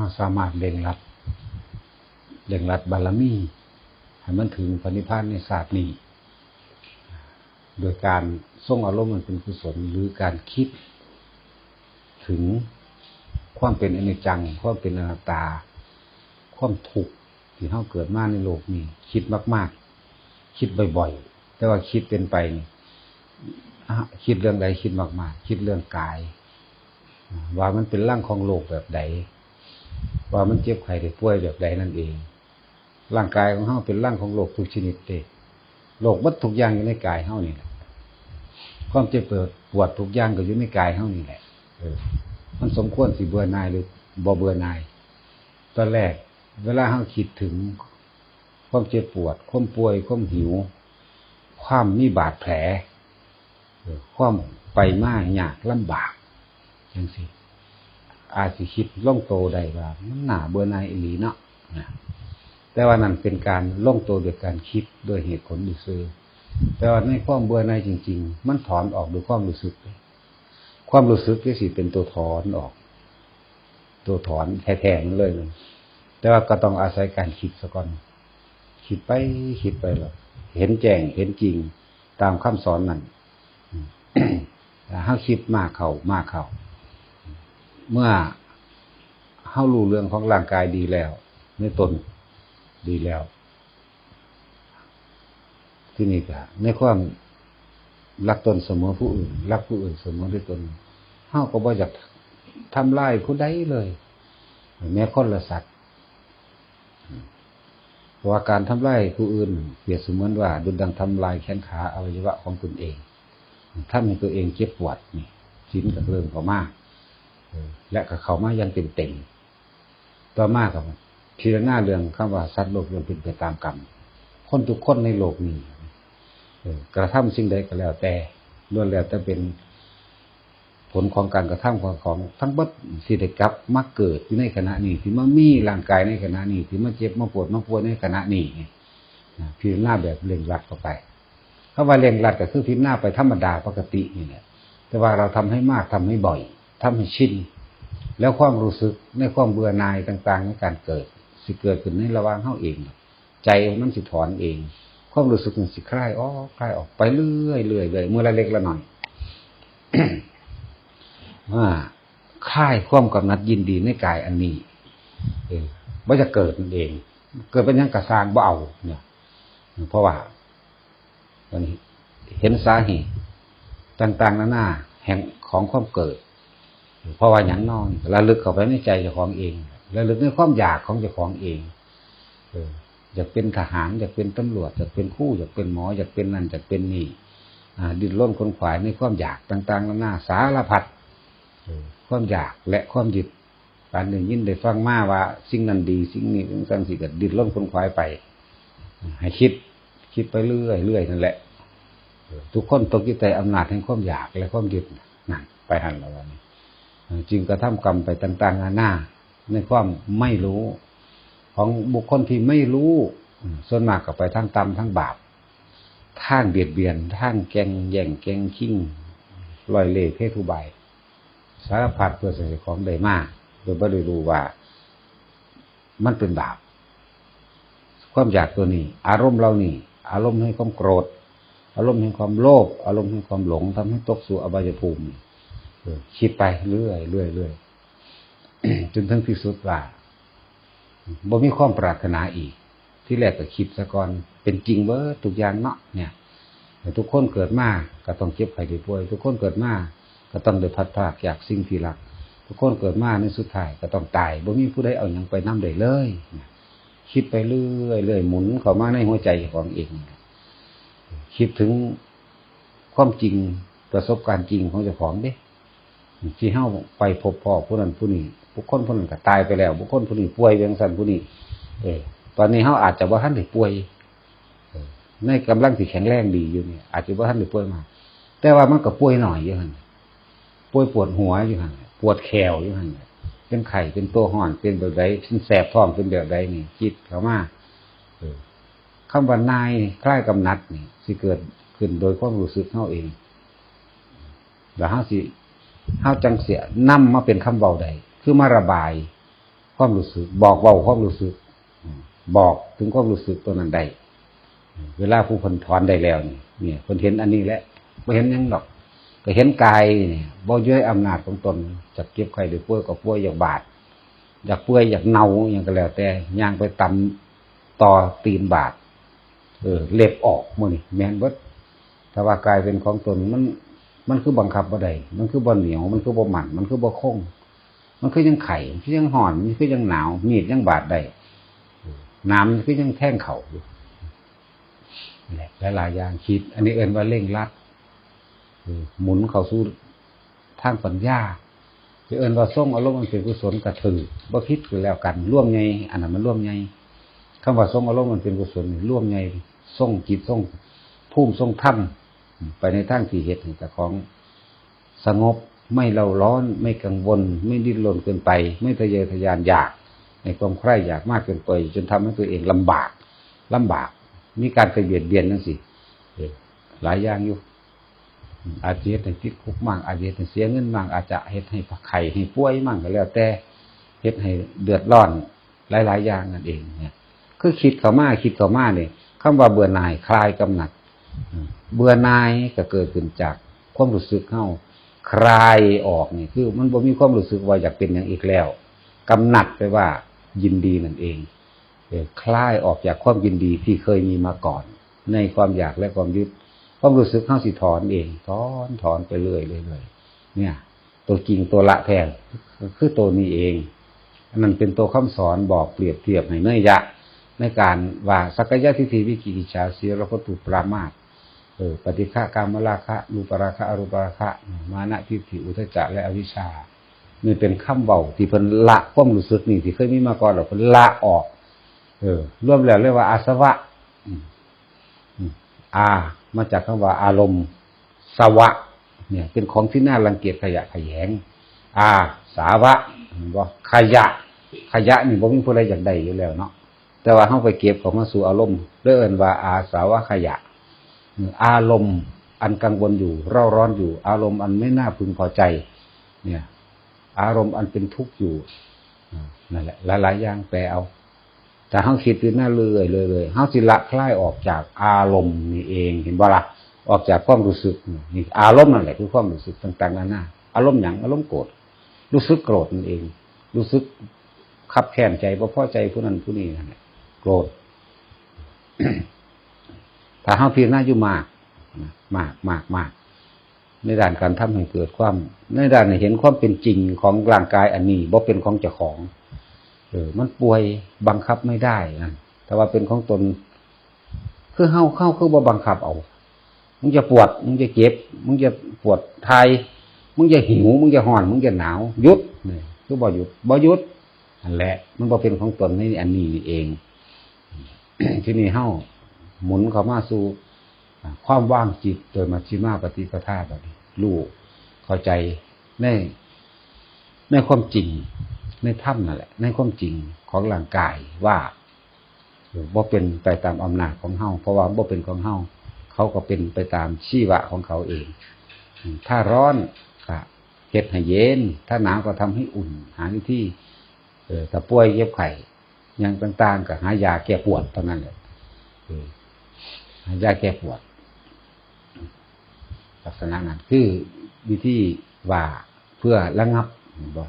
เราสามารถเร่งรัดเร่งรัดบารมีให้มันถึงปณิพพานในศาสตร์นี้ โดยการส่งอารมณ์มันเป็นกุศลหรือการคิด ถึงความเป็นอนิจจัง ความเป็นอนัตตา ความทุกที่เราเกิดมาในโลกนี้ คิดมาก ๆ คิดบ่อยๆ แต่ว่าคิดเป็นไปคิดเรื่องใดคิดมากๆ คิดเรื่องกาย ว่ามันเป็นร่างของโลกแบบใด ว่ามันเจ็บไข้ได้ป่วยแบบใดนั่นเอง ร่างกายของเฮาเป็นร่างของโลกทุกชนิดเด้โลกบัดทุกอย่างอยู่ในกายเฮานี่แหละความเจ็บปวดปวดทุกอย่างก็อยู่ในกายเฮานี่แหละเออ มันสมควรสิเบื่อหน่ายหรือบ่เบื่อหน่าย ตอนแรก เวลาเฮาคิดถึง ความเจ็บปวด ความป่วย ความหิว ความมีบาดแผลความไปมายากลำบากจังซี่ อาจสิคิดล่องโตได้ว่ามันหนาเบื่อหน่ายอีหลีเนาะนะแต่ว่านั่นเป็นการล่องโตโดยการคิดโดยเหตุผลดูซื้อแต่ว่าในความเบื่อหน่ายจริง ๆ มันถอนออกโดยความรู้สึก ความรู้สึกที่สิเป็นตัวถอนออก ตัวถอนแท้ๆมันเลยเลย แต่ว่าก็ต้องอาศัยการคิดซะก่อน คิดไปคิดไปแล้วเห็นแจ้งเห็นจริงตามคำสอนนั่นถ้าคิดมากเขามากเขา เมื่อเฮารู้เรื่องของร่างกายดีแล้วในตนดีแล้ว ที่นี่ก็ในความรักตนเสมอผู้อื่นรักผู้อื่นเสมอด้วยตนเฮาก็บ่อยากทำลายผู้ใดเลยแม้คนละสัตว์เพราะว่าการทำลายผู้อื่น เปรียบเสมือนว่าดุจดังทำลายแขนขาอวัยวะของตนเองถ้ามีตัวเองเจ็บปวดนี่ชิ้นกับเริ่มเขามาก และกับเขามายังเต็มเต็มต่อมากับพิจารณาเรื่องคำว่าสัตว์โลกย่อมเป็นไปตามกรรมคนทุกคนในโลกนี้กระทำสิ่งใดก็แล้วแต่ล้วนแล้วแต่เป็นผลของการกระทำของของทั้งบัดสิได้กลับมาเกิดอยู่ในขณะนี้ที่มามีร่างกายในขณะนี้ที่มาเจ็บมาปวดมาปวดในขณะนี้พิจารณาแบบเร่งรัดเข้าไปคำว่าเร่งรัดก็คือพิจารณาไปธรรมดาปกตินี่แหละแต่ว่าเราทำให้มากทำให้บ่อย ทำให้ชินแล้วความรู้สึกในความเบื่อหน่ายต่างๆในการเกิด สิเกิดขึ้นในระว่างเฮาเอง ใจมันสิถอนเอง ความรู้สึกมันสิคลายออกคลายออกไปเรื่อยๆเรื่อยๆเมื่อละเล็กละหน่อยว่าค่ายความกำนัดยินดีในกายอันนี้ เออว่าจะเกิดนั่นเอง เกิดเป็นยังกระซางบ่เอาเนี่ยเพราะว่าวันนี้เห็นสาเหตุต่าง ๆนานาแห่งของความเกิด เพราะว่าอย่างนอนระลึกเข้าไปในใจเจ้าของเองระลึกในความอยากของเจ้าของเองเอออยากเป็นทหารอยากเป็นตำรวจอยากเป็นคู่อยากเป็นหมออยากเป็นนั่นอยากเป็นนี่ดิ้นรนคนขวายในความอยากต่างๆนานาสารพัดความอยากและความยึดการหนึ่งยินได้ฟังมาว่า สิ่งนั้นดี สิ่งนี้สิ่งสิกิดดิ้นรนคนควายไป ให้คิดคิดไปเรื่อยเรื่อยนั่นแหละ ทุกคนตกอยู่ใต้อำนาจแห่งความอยากและความยึดนั่นไปหันแล้ววันนี้ จึงกระทำกรรมไปต่าง ๆ นานาในความไม่รู้ ของบุคคลที่ไม่รู้ ส่วนมากก็ไปทั้งตำทั้งบาปทางเบียดเบียนทางแกงแย่งแกงขิ้งลอยเล่เพศทุบายสารพัดเพื่อใส่ของได้มากโดยไม่ได้รู้ว่า มันเป็นบาป ความอยากตัวนี้ อารมณ์เรานี่ อารมณ์ให้ความโกรธ อารมณ์ให้ความโลภอารมณ์ให้ความหลงทำให้ตกสู่อบายภูมิ คิดไปเรื่อยเรื่อยเรื่อยจนถึงที่สุดว่าบ่มีความปรารถนาอีก ที่แรกก็คิดซะก่อน เป็นจริงเบ้อทุกอย่างเนาะเนี่ยทุกคนเกิดมาก็ต้องเจ็บไข้ได้ป่วย ทุกคนเกิดมาก็ต้องได้พัดพากจากสิ่งที่รัก ทุกคนเกิดมาในสุดท้ายก็ต้องตายบ่มีผู้ใดเอาอย่างไปน้ำได้เลยคิดไปเรื่อยเรื่อยหมุนเข้ามาในหัวใจของเองคิดถึงความจริงประสบการณ์จริงของเจ้าของเด้ ที่เฮาไปพบพ่อผู้นั้นผู้นี้บุคคลผู้นั้นก็ตายไปแล้ว บุคคลผู้นี้ป่วยเวียงสันผู้นี้เออตอนนี้เฮาอาจจะว่าท่านได้ป่วยในกำลังที่แข็งแรงดีอยู่เนี่ยอาจจะว่าท่านได้ป่วยมาแต่ว่ามันก็ป่วยหน่อยอยู่หันป่วยปวดหัวอยู่หันปวดแขวอยู่หันเป็นไข่เป็นตัวห่อนเป็นแบบใดเป็นแสบท้องเป็นแบบใดนี่คิดเขามาคำว่านายคล้ายกำนัดนี่สิเกิดขึ้นโดยความรู้สึกเขาเองแล้วเขาสิ เขาจังเสียนำมาเป็นคำเบาใดคือมาระบาย ความรู้สึก บอกเบาความรู้สึก บอกถึงความรู้สึกตัวนั้นได้เวลาผู้คนถอนได้แล้วนี่เนี่ยคนเห็นอันนี้แหละไม่เห็นยังหรอกก็เห็นกายเนี่ยบ่ย้อยอำนาจของตนจะเก็บไข่หรือป่วยก็ป่วยอยากบาดอยากเปื่อยอยากเน่าอย่างก็แล้ว แต่ย่างไปตำต่อตีนบาดเออเล็บออกมือนี่แมนเบิดถ้าว่ากายเป็นของตนมัน มันคือบังคับบ่ได้มันคือบ่เหนียว มันคือบ่หมันมันคือบ่คง มันคือยังไข่มันคือยังห่อนมันคือยังหนาว มีดยังบาดได้น้ำมันคือยังแท่งเข่าอยู่แหละหลายอย่างคิด อันนี้เอินว่าเร่งรัดหมุนเข้าสู่ทางปัญญาจะเอินว่าส่งอารมณ์มันเป็นกุศลกระถือบ่คิดคือแล้วกัน ร่วมไงอันนั้นมันร่วมไงคำว่าส่งอารมณ์มันเป็นกุศลร่วมไงส่งจิตส่งภูมิส่งธรรม ไปในทางที่เหตุแต่ของสงบไม่เล่าร้อนไม่กังวล ไม่ดิ้นรนเกินไป ไม่ทะเยอทะยานอยาก ในความใคร่อยากมากเกินไป จนทำให้ตัวเองลำบากลำบากมีการกระเบียดเบียนนั่นสิหลายอย่างอยู่ อาจจะเฮ็ดให้ติดคุกมั่งอาจจะเฮ็ดให้เสียเงินมั่งอาจจะเฮ็ดให้ผักไข่ให้ป่วยมั่งก็แล้วแต่เฮ็ดให้เดือดร้อนหลาย ๆ อย่างนั่นเองเนี่ยคือคิดเข้ามาคิดเข้ามาเนี่ยคำว่าเบื่อหน่ายคลายกำหนัด เบื่อหน่ายก็เกิดขึ้นจากความรู้สึกเข้าคลายออกนี่คือ มันบ่มีความรู้สึกว่าอยากเป็นอย่างอีกแล้วกำหนัดไปว่ายินดีนั่นเองคลายออกจากความยินดีที่เคยมีมาก่อน ในความอยากและความยึดความรู้สึกเข้าสิถอนเองถอนถอนไปเรื่อยเรื่อยเนี่ย ตัวจริงตัวละแทนคือตัวนี้เองอันนั้นเป็นตัวคำสอนบอกเปรียบเทียบให้เนื่อยยะ ในการว่าสักยะทิฏฐิวิกิกิจฉาเสียรพตุปรามาต เออปฏิฆะกามราคะรูปราคะอรูปราคะมานะทิฏฐิอุทจจะและอวิชชานี่เป็นคำเบาที่เพิ่นละความรู้สึกนี่ที่เคยมีมาก่อนหรอกเพิ่นละออก เออรวมแล้วเรียกว่าอาสวะอา มาจากคำว่า อารมณ์ สวะ เนี่ย เป็นของที่น่ารังเกียจขยะขยง อา สาวะว่ขยะ ขยะนี่บ่มีผู้ใดอยากได้อยู่แล้วเนาะแต่ว่าเฮาไปเก็บของมาสู่อารมณ์เรื่อนว่าอาสาวะขยะ อารมณ์อันกังวลอยู่เร่าร้อนอยู่ อารมณ์อันไม่น่าพึงพอใจ เนี่ย อารมณ์อันเป็นทุกข์อยู่นั่นแหละหลายๆอย่างแปลเอา แต่เขาคิดอยู่หน้าเรื่อยเลยเลยเขาสิละคลายออกจากอารมณ์นี่เองเห็นบ่ละออกจากความรู้สึกนี่อารมณ์นั่นแหละคือความรู้สึกต่างๆนานาอารมณ์อย่งอารมณ์โกรธรู้สึกโกรธนั่นเอง รู้สึกขับแค้นใจเพราะพอใจผู้นั้นผู้นี้นั่นแหละโกรธ ถ้าเขาเพียรหน้าอยู่มากมากมากมากในด้านการทำให้เกิดความ ในด้านเห็นความเป็นจริงของร่างกายอันนี้บ่เป็นของเจ้าของ เออ มันป่วยบังคับไม่ได้นะแต่ว่าเป็นของตน คือเฮาเข้าคือบ่บังคับเอา มึงจะปวด มึงจะเจ็บ มึงจะปวดไทยมึงจะหิว มึงจะห่อน มึงจะหนาวหยุดนี่คือบ่หยุดบ่หยุดนั่นแหละ มันบ่เป็นของตนในอันนี้นี่เอง ที่นี่เฮา หมุนเข้ามาสู่ความว่างจิตโดยมัชฌิมาปฏิปทาแบบนี้รู้เข้าใจในในความจริง ในถ้ำนั่นแหละ ในความจริงของร่างกายว่าบ่เป็นไปตามอำนาจของเฮาเพราะว่าบ่เป็นของเฮาเขาก็เป็นไปตามชีวะของเขาเอง ถ้าร้อนก็เก็บให้เย็น ถ้าหนาวก็ทำให้อุ่น หาวิธีเออถ้าป่วยเย็บไข่ยังต่าง ๆ ก็หายาแก้ปวดเท่านั้นแหละ ยาแก้ปวด ลักษณะนั้นคือวิธีว่าเพื่อระงับบ่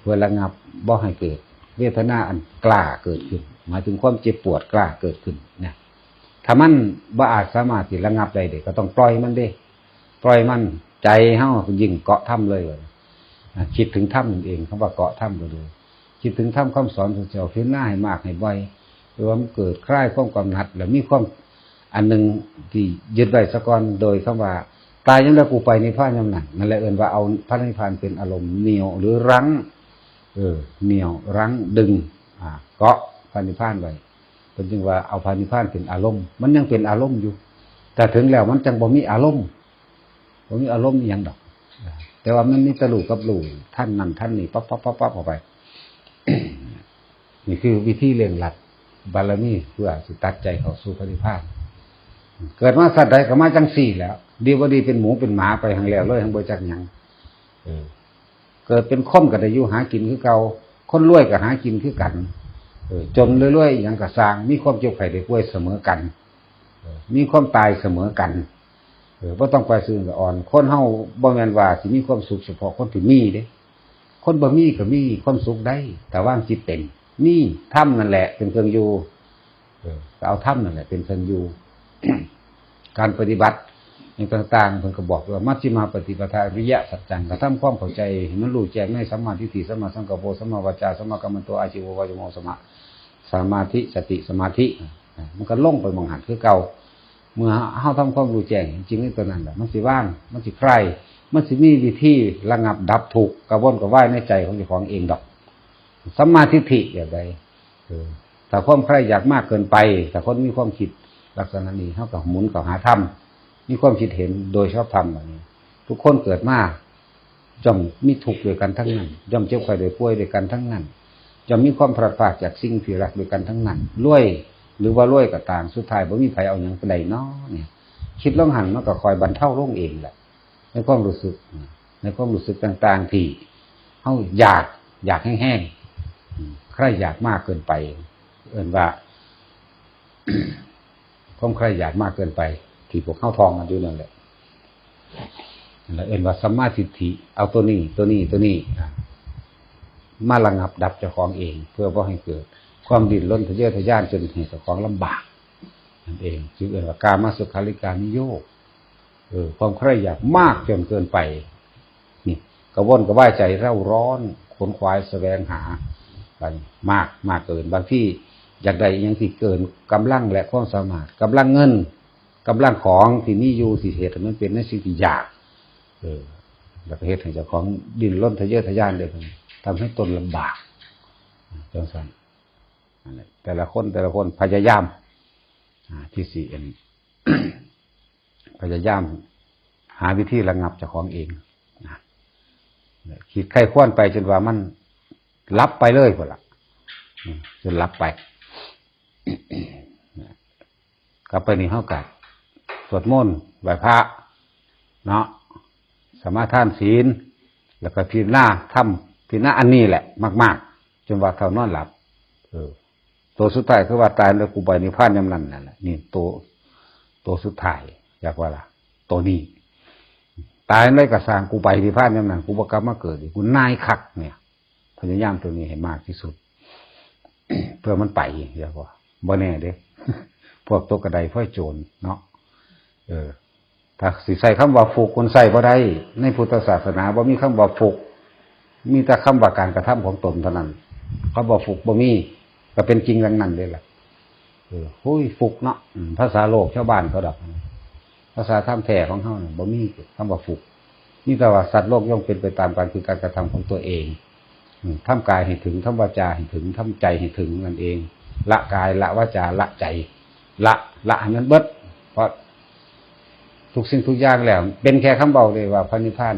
เพื่อระงับบ่ให้เกิด เวทนาอันกล้าเกิดขึ้น หมายถึงความเจ็บปวดกล้าเกิดขึ้นเนี่ยถ้ามันบ่อาจสามารถที่ระงับได้เด็กก็ต้องปล่อยมันเด้ ปล่อยมันใจเฮายิ่งเกาะถ้ำเลยคิดถึงถ้ำนั่นเองคำว่าเกาะถ้ำก็ดูคิดถึงถ้ำคำสอนของเจ้าเพียงหน้าให้มากให้บ่อยรวมเกิดคลายความกำหนัด แล้วมีความ อันหนึ่งที่ยึดไว้สะก่อนโดยคำว่า ตายยังได้กูไปในพระยำหนักนั่นแหละเอินว่าเอาพระนิพพานเป็นอารมณ์เหนียวหรือรั้ง เออเหนียวรั้งดึง อ่า เกาะพระนิพพานไว้เป็นจึงว่าเอาพระนิพพานเป็นอารมณ์ มันยังเป็นอารมณ์อยู่ แต่ถึงแล้วมันจังบ่มีอารมณ์บ่มีอารมณ์อย่างดอก แต่ว่ามันมีตะลุกับลู่ท่านนั่นท่านนี่ปั๊บปั๊บปั๊บปั๊บออกไปนี่คือวิธีเลี่ยงหลัดบารมีเพื่อสิตัดใจเข้าสู่พระนิพพาน เกิดมาสัตว์ใดก็มาจังสี่แล้ว ดีว่าดีเป็นหมูเป็นหมาไปทางแล้วเลยทางบริจักหยังเกิดเป็นค้มกับอายุหากินคือเก่าคนรวยก็หากินคือกันเออจนเรื่อยๆอย่างกระสร้าง มีความเจ็บไข้ได้ป่วยเสมอกันเออมีความตายเสมอกันเออบ่ต้องไปซื่อกับอ่อน คนเฮาบ่แม่นว่าสิมีความสุขเฉพาะคนที่มีเด้ คนบ่มีก็มีความสุขได้ แต่ว่างจิตเต็มนี่ถ้ำนั่นแหละ เป็นเครื่องอยู่เออก็เอาถ้ำนั่นแหละ เป็นเครื่องอยู่ การปฏิบัติอย่างต่างๆเพิ่นก็บอกว่ามัชฌิมาปฏิปทาวิยะสัจจังกระทำความเข้าใจให้มันรู้แจ้งในสัมมาทิฏฐิสัมมาสังกัปโปสัมมาวจาสัมมากัมมันโตอาชีววายโมสมะสมาธิสติสมาธิ มันก็ล่งไปมองหันคือเก่า เมื่อเฮาทำความรู้แจ้งจริงๆในตัวนั้นแหละมันสิว่างมันสิใครมันสิมีวิธีระงับดับถูกกระวนกระว่ายในใจของเจ้าของเองดอกสัมมาทิฏฐิอย่างใดเออถ้าความใครอยากมากเกินไปถ้าคนมีความคิด ลักษณะนี้เท่ากับหมุนกับหาธรรมมีความคิดเห็นโดยชอบธรรมแบบนี้ ทุกคนเกิดมาย่อมมีทุกข์ด้วยกันทั้งนั้นย่อมเจ็บไข้ได้ป่วยด้วยกันทั้งนั้นย่อมมีความพลาดพลาดจากสิ่งที่รักด้วยกันทั้งนั้นรวย หรือว่ารวยก็ต่ามสุดท้ายบ่มีใครเอาอย่างใดเนาะเนี่ย คิดล่องหันมันก็คอยบรรเทาลงเองแหละในความรู้สึก ในความรู้สึกต่างๆที่เขาอยากอยากแห้งๆใครอยากมากเกินไป เอื่นว่า ความใครอยากมากเกินไป ที่พวกเข้าทองกันอยู่นั่นแหละแหละเอื่นว่าสัมมาทิฏฐิเอาตัวนี้ ตัวนี้ตัวนี้อ่มาระงับดับเจ้าของเอง เพื่อว่าให้เกิด ความดิ้นรนทะเยอทะยานจนเหตุเจ้าของลำบากนั่นเองจึงเอ่ยว่าการมาสุขาริการนิโยกเออความใคร่อยากมากจนเกินไป นี่กระวนกระว่ายใจเร่าร้อนขนควายแสวงหาไปมากมากเกินบางที่ อยากได้อยังที่เกินกำลังและความสามารถกำลังเงินกำลังของที่นี่อยู่ที่เหตุมันเป็นในสิ่งที่อยาก เออแล้วเหตุให้เจ้าของดินล้นทะเยอทะยานเลยทำให้ตนลำบากจังสันแต่ละคนแต่ละคนพยายามที่สี่เอ็นพยายามหาวิธีระงับเจ้าของเองนะคิดไข้ควนไปจนว่ามันรับไปเลยพอละจนรับไป กลับไปนี่เท่ากับสวดมนต์ไหว้พระ เนาะสมาทานศีล แล้วก็พิจารณาทำพิจารณาอันนี้แหละ มาก ๆ จนว่าเขานอนหลับ เออ ตัวสุดท้ายคือว่าตายแล้วกูไปนิพพานยำนั้นนั่นแหละนี่ตัวตัวสุดท้ายอยากว่าล่ะ ตัวนี้ ตายแล้วก็สร้างกูไปนิพพานยำนั้นกูบกลับมาเกิดกูนายคัก เนี่ยพยายามตัวนี้ให้มากที่สุด เพื่อมันไปอยากว่า บ่แน่เด้พวกตัวกระไดพ่อยโจรเนาะเออ ถ้าสิใส่คำว่าฟุกคนใส่บ่ได้ ในพุทธศาสนาบ่มีคำว่าฟุก มีแต่คำว่าการกระทำของตนเท่านั้นคำว่าฟุกบ่มีก็เป็นจริงดังนั้นเลยแหละเออหุ้ยฟุกเนาะภาษาโลกชาวบ้านเขาดับภาษาท่ามแท้ของเขาเนี่ยบ่มีคำว่าฟุกนี่แต่ว่าสัตว์โลกย่อมเป็นไปตามการคือการกระทำของตัวเองอืมกายให้ถึงทำวาจาให้ถึงทำใจให้ถึงนั่นเอง ละกายละวาจาละใจ ละละให้มันเบิดเพราะทุกสิ่งทุกอย่างแล้ว เป็นแค่คำเบาเลยว่าพระนิพพาน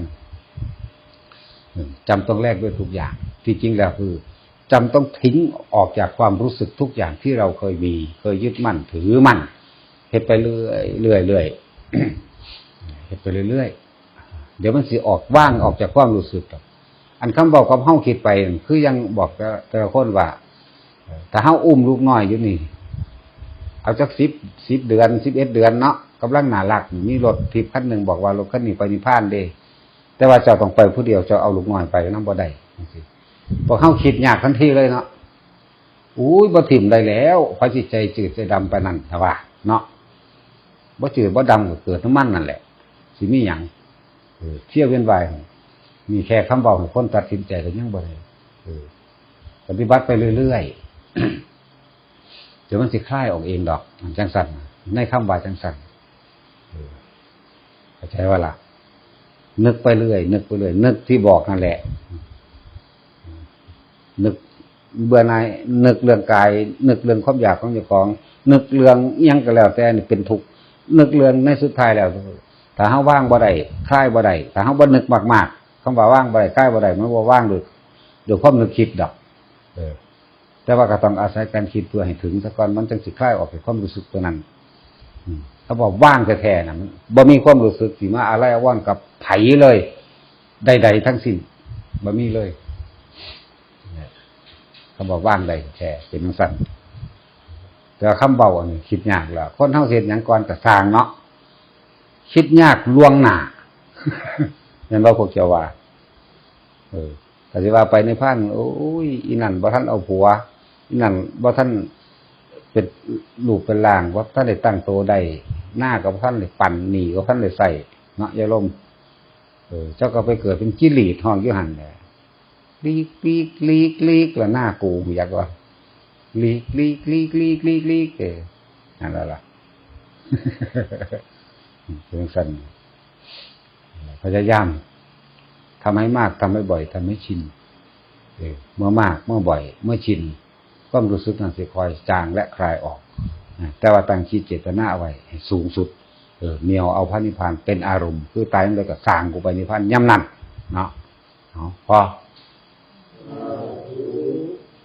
อืมจำต้องแลกด้วยทุกอย่าง ที่จริงแล้วคือจำต้องทิ้งออกจากความรู้สึกทุกอย่างที่เราเคยมี เคยยึดมั่นถือมั่นเฮ็ดไปเรื่อยเรื่อยเรื่อยเฮ็ดไปเรื่อยๆเดี๋ยวมันสิออกว่างออกจากความรู้สึกอันคำบอกกับเฮาคิดไป คือยังบอกต่แต่ละคนว่า เอ่อถ้าเฮาอุ้มลูกน้อยอยู่นี่ เอาจักสิบสิบเดือนสิบเอ็ดเดือนเนาะกำลังหนาหลักนี่มีรถทิพย์คันหนึ่งบอกว่ารถคันนี้ไปนิพพานเด้แต่ว่าเจ้าต้องไปผู้เดียวเจ้าเอาลูกน้อยไปน้ำบ่ได้พอเฮาคิดยากทันทีเลยเนาะอุ้ยบ่ถิ่มได้แล้วพระจิตใจจืดใจดำไปนั่นถ้าว่าเนาะบ่จืดบ่ดำก็เกิดน้ำมันนั่นแหละสิมีหยังเออเที่ยวเวียนวายมีแค่คำบอกให้คนตัดสินใจก็ยังบ่ได้ปฏิบัติไปเรื่อยๆ เดี๋ยวมันสิคลายออกเองดอกจังสันในคำว่าจังสันเออเข้าใจว่าล่ะ นึกไปเรื่อย นึกไปเรื่อยนึกที่บอกนั่นแหละ นึกเบื่อหนายนึกเรื่องกาย นึกเรื่องความอยากของเจ้าของ นึกเรื่องยังก็แล้วแต่นี่เป็นทุกข์นึกเรื่องในสุดท้ายแล้วถ้าเฮาว่างบ่ได้คลายบ่ได้ถ้าเฮาบ่นึกมากๆคำว่าว่างบ่ได้คลายบ่ได้มันบ่ว่างโดยโดยความนึกคิดดอก เออ แต่ว่าก็ต้องอาศัยการคิดเพื่อให้ถึงซะก่อนมันจึงสิคลายออกจากความรู้สึกตัวนั้นเขาบอกว่างแท้ๆนะมันบ่มีความรู้สึกสิมาอะไรว่างกับไผเลย ใดๆทั้งสิ้นบ่มีเลยเขาบอกว่างได้แท้เป็นจังซั่นแต่คำเบาอันนี้คิดยากแล้วคนเฮาเฮ็ดหยังก่อนก็สร้างเนาะคิดยากลวงหนาเห็นบ่พวกเจ้าว่า เออแต่สิว่าไปในพันโอ้ยอีนั่นบ่ท่านเอาผัว นั่นบ่าท่านเป็นลูกเป็นล่างบ่าท่านได้ตั้งโตได้หน้ากับท่านได้ปั่นหนีกับท่านได้ใส่เนาะยาลมเออเจ้าก็ไปเกิดเป็นจิลีดห้องยู่หั่นแหละลีกลีกลีกลีกล้วหน้ากูอยากว่าลีกลีกลีกลีกลีกลีกเออนั่นแหละล่ะเป็นสั้นพยายามทำให้มากทำให้บ่อยทำให้ชินเออเมื่อมากเมื่อบ่อย เมื่อชิน ความรู้สึกนั้นสิคอยจางและคลายออก แต่ว่าตั้งคิดเจตนาไว้ให้สูงสุดเออเนียวเอาพระนิพพานเป็นอารมณ์ คือตายแล้วก็สร้างกูไปนิพพานย่ำนั่นเนาะเนาพอ